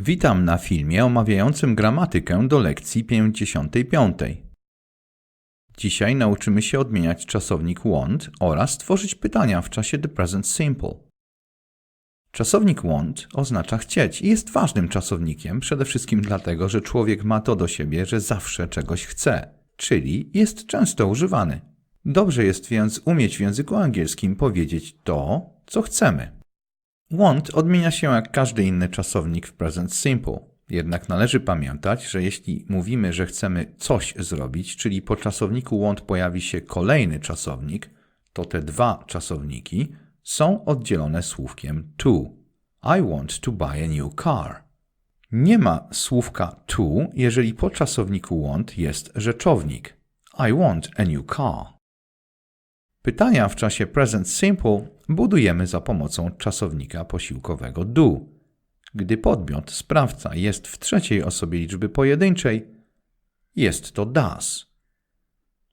Witam na filmie omawiającym gramatykę do lekcji 55. Dzisiaj nauczymy się odmieniać czasownik want oraz tworzyć pytania w czasie the present simple. Czasownik want oznacza chcieć i jest ważnym czasownikiem, przede wszystkim dlatego, że człowiek ma to do siebie, że zawsze czegoś chce, czyli jest często używany. Dobrze jest więc umieć w języku angielskim powiedzieć to, co chcemy. Want odmienia się jak każdy inny czasownik w present simple. Jednak należy pamiętać, że jeśli mówimy, że chcemy coś zrobić, czyli po czasowniku want pojawi się kolejny czasownik, to te dwa czasowniki są oddzielone słówkiem to. I want to buy a new car. Nie ma słówka to, jeżeli po czasowniku want jest rzeczownik. I want a new car. Pytania w czasie present simple budujemy za pomocą czasownika posiłkowego do. Gdy podmiot, sprawca jest w trzeciej osobie liczby pojedynczej, jest to does.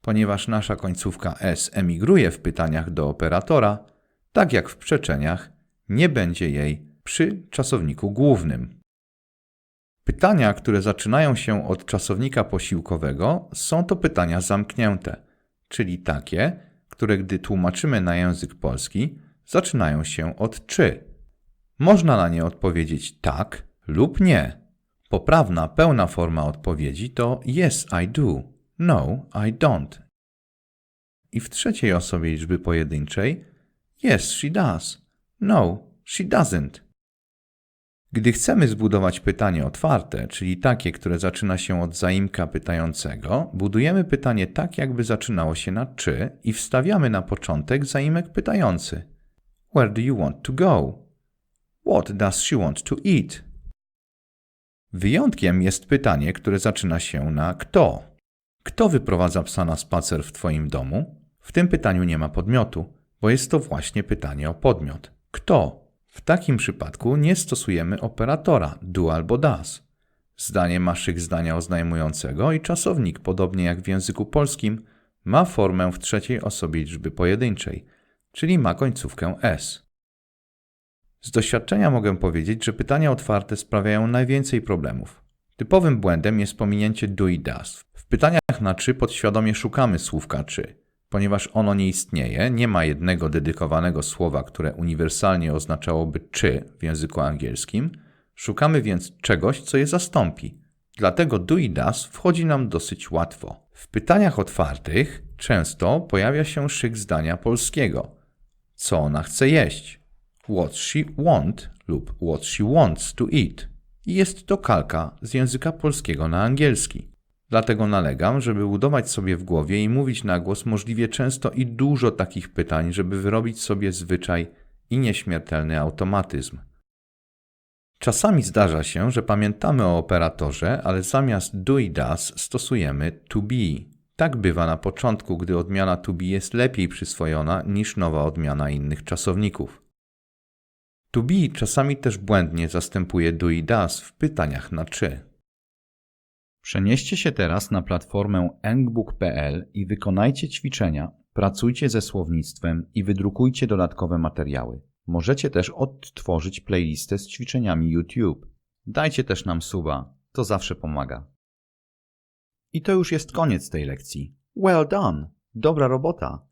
Ponieważ nasza końcówka s emigruje w pytaniach do operatora, tak jak w przeczeniach, nie będzie jej przy czasowniku głównym. Pytania, które zaczynają się od czasownika posiłkowego, są to pytania zamknięte, czyli takie, które gdy tłumaczymy na język polski, zaczynają się od czy. Można na nie odpowiedzieć tak lub nie. Poprawna, pełna forma odpowiedzi to yes, I do, no, I don't. I w trzeciej osobie liczby pojedynczej yes, she does, no, she doesn't. Gdy chcemy zbudować pytanie otwarte, czyli takie, które zaczyna się od zaimka pytającego, budujemy pytanie tak, jakby zaczynało się na czy i wstawiamy na początek zaimek pytający. Where do you want to go? What does she want to eat? Wyjątkiem jest pytanie, które zaczyna się na kto. Kto wyprowadza psa na spacer w Twoim domu? W tym pytaniu nie ma podmiotu, bo jest to właśnie pytanie o podmiot. Kto? W takim przypadku nie stosujemy operatora do albo does. Zdanie ma szyk zdania oznajmującego i czasownik, podobnie jak w języku polskim, ma formę w trzeciej osobie liczby pojedynczej, czyli ma końcówkę s. Z doświadczenia mogę powiedzieć, że pytania otwarte sprawiają najwięcej problemów. Typowym błędem jest pominięcie do i does. W pytaniach na czy podświadomie szukamy słówka czy. Ponieważ ono nie istnieje, nie ma jednego dedykowanego słowa, które uniwersalnie oznaczałoby czy w języku angielskim, szukamy więc czegoś, co je zastąpi. Dlatego do i does wchodzi nam dosyć łatwo. W pytaniach otwartych często pojawia się szyk zdania polskiego. Co ona chce jeść? What she want lub what she wants to eat. I jest to kalka z języka polskiego na angielski. Dlatego nalegam, żeby budować sobie w głowie i mówić na głos możliwie często i dużo takich pytań, żeby wyrobić sobie zwyczaj i nieśmiertelny automatyzm. Czasami zdarza się, że pamiętamy o operatorze, ale zamiast do i does stosujemy to be. Tak bywa na początku, gdy odmiana to be jest lepiej przyswojona niż nowa odmiana innych czasowników. To be czasami też błędnie zastępuje do i does w pytaniach na czy. Przenieście się teraz na platformę engbook.pl i wykonajcie ćwiczenia, pracujcie ze słownictwem i wydrukujcie dodatkowe materiały. Możecie też odtworzyć playlistę z ćwiczeniami YouTube. Dajcie też nam suba, to zawsze pomaga. I to już jest koniec tej lekcji. Well done! Dobra robota!